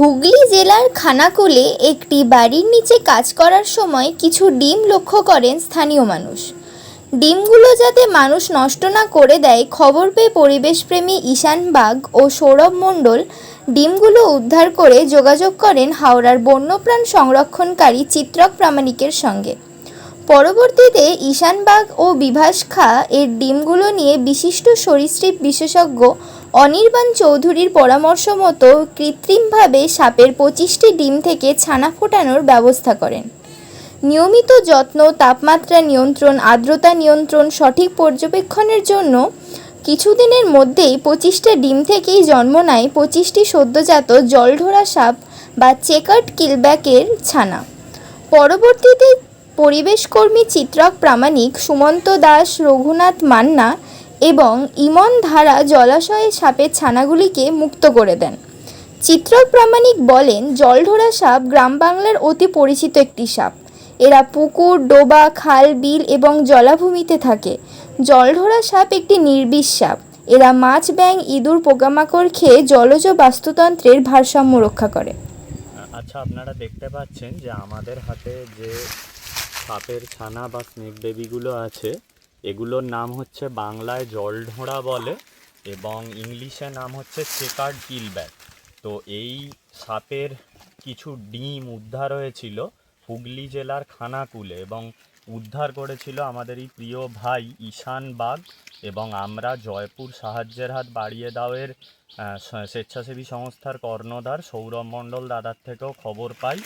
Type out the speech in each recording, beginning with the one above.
হুগলি জেলার খানাকুলে একটি বাড়ির নিচে কাজ করার সময় কিছু ডিম লক্ষ্য করেন স্থানীয় মানুষ। ডিমগুলো যাতে মানুষ নষ্ট না করে দেয়, খবর পেয়ে পরিবেশপ্রেমী ঈশান বাগ ও সৌরভ মণ্ডল ডিমগুলো উদ্ধার করে যোগাযোগ করেন হাওড়ার বন্যপ্রাণ সংরক্ষণকারী চিত্রক প্রামাণিকের সঙ্গে। পরবর্তীতে ঈশানবাগ ও বিভাস খা এর ডিমগুলো নিয়ে বিশিষ্ট সরীসৃপ বিশেষজ্ঞ অনির্বাণ চৌধুরীর পরামর্শ মতো কৃত্রিমভাবে সাপের পঁচিশটি ডিম থেকে ছানা ফোটানোর ব্যবস্থা করেন। নিয়মিত যত্ন, তাপমাত্রা নিয়ন্ত্রণ, আর্দ্রতা নিয়ন্ত্রণ সঠিক পর্যবেক্ষণের জন্য কিছুদিনের মধ্যেই পঁচিশটা ডিম থেকেই জন্ম নেয় পঁচিশটি সদ্যজাত জলঢোরা সাপ বা চেকার্ড কিলব্যাকের ছানা। পরবর্তীতে পরিবেশকর্মী চিত্রক প্রামাণিক সুমন্ত দাস, রঘুনাথ মান্না এবং ইমন ধারা জলাশয়ে সাপের ছানাগুলিকে মুক্ত করে দেন। চিত্রক প্রামাণিক বলেন, জলঢোরা সাপ গ্রাম বাংলার অতি পরিচিত একটি সাপ। এরা পুকুর, ডোবা, খাল, বিল এবং জলাভূমিতে থাকে। জলঢোরা সাপ একটি নির্বিষ সাপ। এরা মাছ, ব্যাঙ, ইঁদুর, পোকামাকড় খেয়ে জলজ বাস্তুতন্ত্রের ভারসাম্য রক্ষা করে। আচ্ছা আপনারা দেখতে পাচ্ছেন যে আমাদের হাতে যে সাপের ছানা বা স্নেক বেবিগুলো আছে, এগুলোর নাম হচ্ছে বাংলায় জলঢোঁড়া বলে এবং ইংলিশে নাম হচ্ছে চেকার্ড কিলব্যাক তো এই সাপের কিছু ডিম উদ্ধার হয়েছিল হুগলি জেলার খানাকুলে এবং উদ্ধার করেছিল আমাদের এই প্রিয় ভাই ঈশান বাগ এবং আমরা জয়পুর সাহায্যের হাত বাড়িয়ে দাওয়ের স্বেচ্ছাসেবী সংস্থার কর্ণধার সৌরভ মণ্ডল দাদার থেকেও খবর পাই।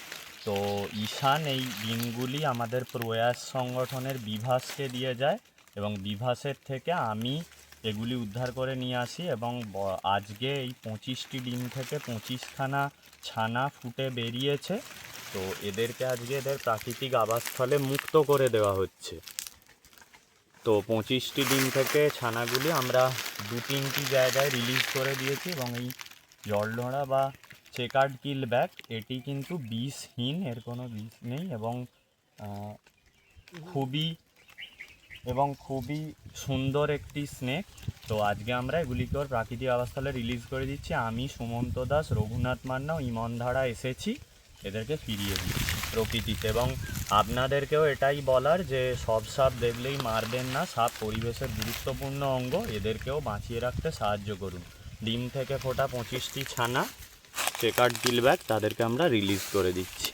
তো ঈশান, এই ডিমগুলি আমাদের প্রয়াস সংগঠনের বিভাসকে দিয়ে যায় এবং বিভাসের থেকে আমি এগুলি উদ্ধার করে নিয়ে আসি এবং আজকে এই পঁচিশটি ডিম থেকে পঁচিশখানা ছানা ফুটে বেরিয়েছে। তো এদেরকে আজকে এদের প্রাকৃতিক আবাসস্থলে মুক্ত করে দেওয়া হচ্ছে। তো পঁচিশটি ডিম থেকে ছানাগুলি আমরা দু তিনটি জায়গায় রিলিজ করে দিয়েছি এবং এই জলডোড়া বা চেকার্ড কিল ব্যাগ এটি কিন্তু বিষহীন, এর কোনো বিষ নেই এবং খুবই এবং খুবই সুন্দর একটি স্নেক তো আজকে আমরা এগুলিকে ওর প্রাকৃতিক আবাসস্থলে রিলিজ করে দিচ্ছি। আমি সুমন্ত দাস, রঘুনাথ মান্না ও ইমন ধারা এসেছি। এদেরকে ফিরিয়ে দিচ্ছি প্রকৃতিতে এবং আপনাদেরকেও এটাই বলার যে সব সাপ দেখলেই মারবেন না। সাপ পরিবেশের গুরুত্বপূর্ণ অঙ্গ। এদেরকেও বাঁচিয়ে রাখতে সাহায্য করুন। ডিম থেকে ফোটা পঁচিশটি ছানা। চেকার্ড ডিলব্যাক তাদেরকে আমরা রিলিজ করে দিচ্ছি।